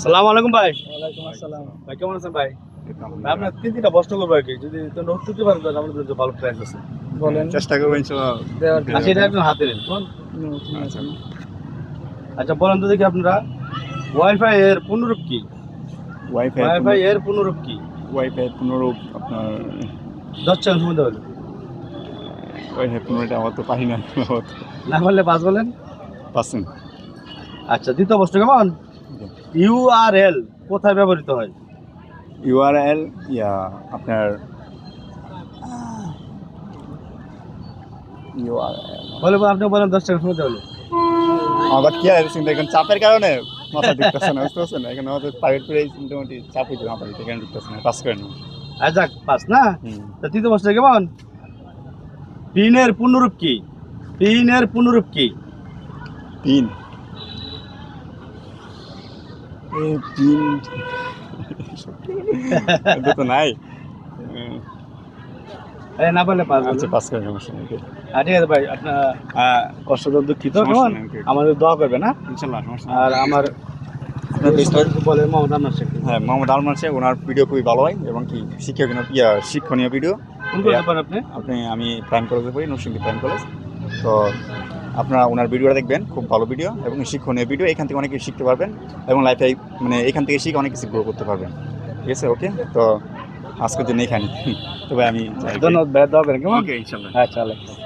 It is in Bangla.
সালাম আলাইকুম ভাই। ওয়ালাইকুম আসসালাম। ভাই কেমন আছেন ভাই? আপনার তিন তিনটা প্রশ্ন করব আর কি। যদি তো নোট দিতে পারেন তাহলে আমাদের জন্য ভালো প্রাইস আছে। বলেন। চেষ্টা করব ইনশাল্লাহ আচ্ছা এটা একদম হাতে নেন। আছে। আচ্ছা। বলেন তো দেখি আপনারা। ওয়াইফাই এর পুনরূপ কি? ওয়াইফাই ওয়াইফাই এর পুনরূপ কি? ওয়াইফাই পুনরূপ আপনার দশ সেকেন্ড মধ্যে বলেন ওয়াইফাই পুনরটা আমার তো পারি না না বললে পাঁচ বলেন। পাচ্ছেন আচ্ছা দ্বিতীয় প্রশ্ন কেমন? ইউআরএল কোথায় ব্যবহৃত হয়? ইউআরএল ইয়া আপনার ইউআরএল বলে আপনি বলেন দশ টাকা মধ্যে বলেন আমার কি আছে চিন্তা এখন চাপের কারণে মাথা ঢুকতেছে না বুঝতে পারছেন? এখন আমাদের প্রাইভেট করে মোটামুটি চাপ হইতে মাথা ঢুকতে কেন ঢুকতেছে না? পাস করে না আর যাক পাঁচ না? তা তৃতীয় প্রশ্ন কেমন পিনের পুনরূপ কি? পিনের পুনরূপ কি? তিন এ তিন এটা তো নাই। না বললে পাঁচ আচ্ছা বলুন। পাস করে সমস্যা নেই আর ঠিক আছে ভাই আপনার আহ, কষ্ট তো দুঃখিত আমাদের দোয়া করবে না ইনশাল্লাহ আর আমার বলে মোহাম্মদ আন্নার শেখ। হ্যাঁ মোহাম্মদ আলমান শেখ ওনার ভিডিও খুবই ভালো হয় এবং কি শিক্ষণীয় ভিডিও। আপনি? আপনি আমি প্রাইম কলেজে পড়ি নরসিংদী প্রাইম কলেজ। তো আপনারা ওনার ভিডিওটা দেখবেন খুব ভালো ভিডিও এবং শিক্ষণীয় ভিডিও এখান থেকে অনেক কিছু শিখতে পারবেন এবং লাইফে মানে এখান থেকে শিখে অনেক কিছু গ্রো করতে পারবেন। ঠিক আছে ওকে তো আজকের জন্য এখানে তবে আমি ধন্যবাদ ভাই কেমন? ওকে ইনশাল্লাহ। আচ্ছা আল্লাহ হাফেজ।